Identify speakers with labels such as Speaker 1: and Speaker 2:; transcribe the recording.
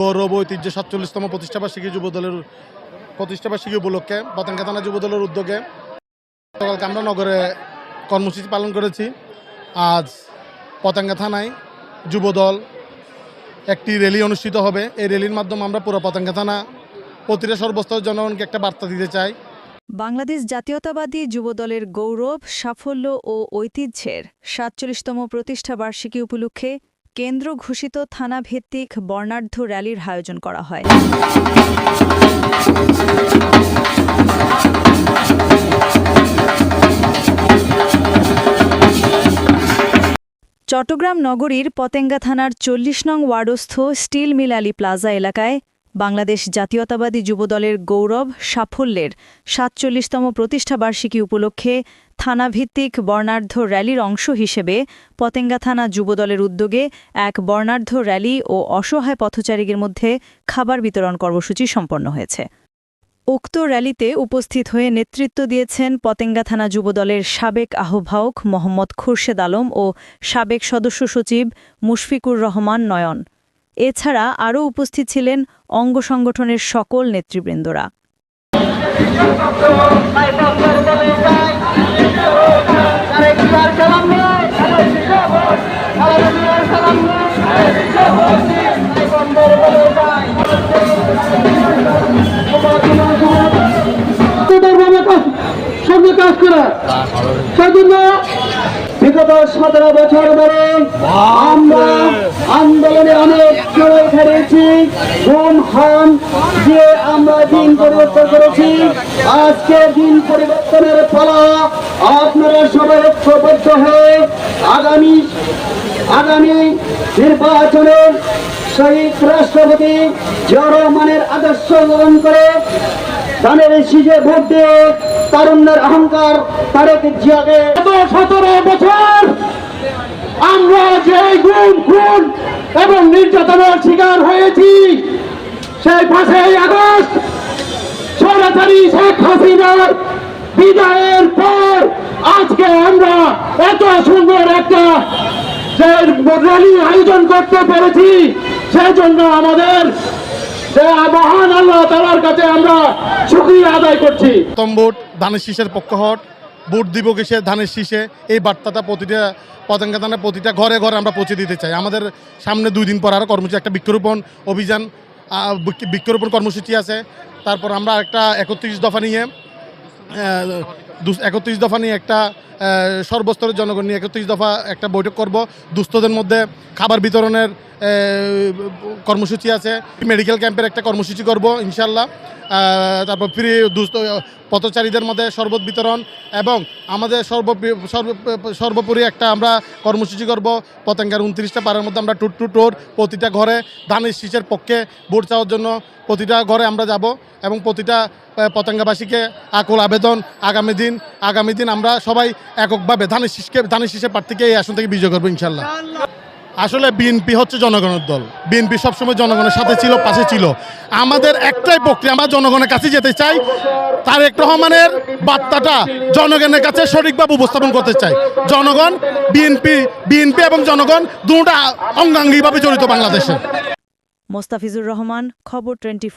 Speaker 1: গৌরব ঐতিহ্য সাতচল্লিশতম প্রতিষ্ঠাবার্ষিকী যুব দলের প্রতিষ্ঠাবার্ষিকী উপলক্ষে পতেঙ্গা থানা যুব দলের উদ্যোগে গতকালকে আমরা নগরে কর্মসূচি পালন করেছি। আজ পতেঙ্গা থানায় যুব দল একটি র্যালি অনুষ্ঠিত হবে। এই র্যালির মাধ্যমে আমরা পুরো পতেঙ্গা থানা, প্রতিটা সর্বস্তর জনগণকে একটা বার্তা দিতে চাই।
Speaker 2: বাংলাদেশ জাতীয়তাবাদী যুবদলের গৌরব, সাফল্য ও ঐতিহ্যের সাতচল্লিশতম প্রতিষ্ঠা বার্ষিকী উপলক্ষে কেন্দ্র ঘোষিত থানা ভিত্তিক বর্ণাঢ্য র্যালির আয়োজন করা হয়। চট্টগ্রাম নগরীর পতেঙ্গা থানার চল্লিশ নং ওয়ার্ডস্থ স্টিল মিলালি প্লাজা এলাকায় বাংলাদেশ জাতীয়তাবাদী যুবদলের গৌরব সাফল্যের সাতচল্লিশতম প্রতিষ্ঠাবার্ষিকী উপলক্ষে থানাভিত্তিক বর্ণাঢ্য র্যালির অংশ হিসেবে পতেঙ্গা থানা যুবদলের উদ্যোগে এক বর্ণাঢ্য র্যালি ও অসহায় পথচারীদের মধ্যে খাবার বিতরণ কর্মসূচি সম্পন্ন হয়েছে। উক্ত র্যালিতে উপস্থিত হয়ে নেতৃত্ব দিয়েছেন পতেঙ্গা থানা যুবদলের সাবেক আহ্বায়ক মোহাম্মদ খুরশেদ আলম ও সাবেক সদস্য সচিব মুশফিকুর রহমান নয়ন। এছাড়া আরও উপস্থিত ছিলেন অঙ্গ সংগঠনের সকল নেতৃবৃন্দরা।
Speaker 3: সঙ্গে কাজ করা। বিগত সতেরো বছর ধরে আমরা আন্দোলনে অনেক ঘুম দিয়ে আমরা দিন পরিবর্তন করেছি। আজকে দিন পরিবর্তনের ফলা আপনারা সবাই ঐক্যবদ্ধ হয়ে আগামী আগামী নির্বাচনে শহীদ রাষ্ট্রপতি জিয়া আদর্শ গ্রহণ করে ধানের শীষে ভোট দিয়ে তারুণ্যের অহংকার তারেক জিয়াকে। সতেরো বছর আমরা যে গুণ খুন এবং নির্যাতনের শিকার হয়েছি, সেই পাঁচই আগস্ট সরাসরি শেখ হাসিনার বিদায়ের পর আজকে আমরা এত সুন্দর একটা র্যালি আয়োজন করতে পেরেছি, সেই জন্য আমাদের মহান আল্লাহ তালার কাছে আমরা শুক্রিয়া আদায় করছি।
Speaker 1: ভোট ধানের শীষের পক্ষ হট ভোট দিব কিসে? ধানের শীষে। এই বার্তাটা প্রতিটা পতেঙ্গা থানার প্রতিটা ঘরে ঘরে আমরা পৌঁছে দিতে চাই। আমাদের সামনে দুই দিন পর আরও কর্মসূচি, একটা বৃক্ষরোপণ অভিযান বৃক্ষরোপণ কর্মসূচি আছে। তারপর আমরা একটা একত্রিশ দফা নিয়ে একত্রিশ দফা নিয়ে একটা সর্বস্তরের জনগণ নিয়ে একত্রিশ দফা একটা বৈঠক করব। দুস্থদের মধ্যে খাবার বিতরণের কর্মসূচি আছে। মেডিকেল ক্যাম্পের একটা কর্মসূচি করব, ইনশাল্লাহ। তারপর ফ্রি দুস্থ, পথচারীদের মধ্যে শরবত বিতরণ এবং আমাদের সর্ব সর্ব- সর্বোপরি একটা আমরা কর্মসূচি করব। পতেঙ্গার উনত্রিশটা পাড়ার মধ্যে আমরা টুট টু টোর প্রতিটা ঘরে ধানের শীষের পক্ষে ভোট চাওয়ার জন্য প্রতিটা ঘরে আমরা যাব এবং প্রতিটা পতেঙ্গাবাসীকে আকুল আবেদন, আগামী দিন আগামী দিন আমরা সবাই এককভাবে ধানের শীষকে ধানের শীষের প্রার্থীকে এই আসন থেকে বিজয় করব, ইনশাল্লাহ। আসলে বিএনপি হচ্ছে জনগণের দল। বিএনপি সবসময় জনগণের সাথে ছিল, পাশে ছিল। আমাদের একটাই প্রক্রিয়া, আমরা জনগণের কাছে যেতে চাই। তারেক রহমানের বার্তাটা জনগণের কাছে সঠিকভাবে উপস্থাপন করতে চাই। জনগণ, বিএনপি বিএনপি এবং জনগণ দুটা অঙ্গাঙ্গিভাবে জড়িত বাংলাদেশে।
Speaker 2: মোস্তাফিজুর রহমান, খবর টোয়েন্টি